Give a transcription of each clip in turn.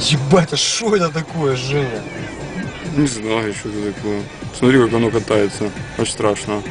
Ебать, а что это такое, Женя? Не знаю, что это такое. Смотри, как оно катается. Аж страшно.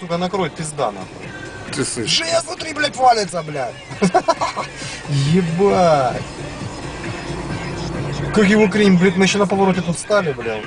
Сука, накрой пизда нахуй. Ты слышишь? Женя, смотри, блядь, валится, блядь. Ебать. Как его крень, блядь, мы еще на повороте тут стали, блядь.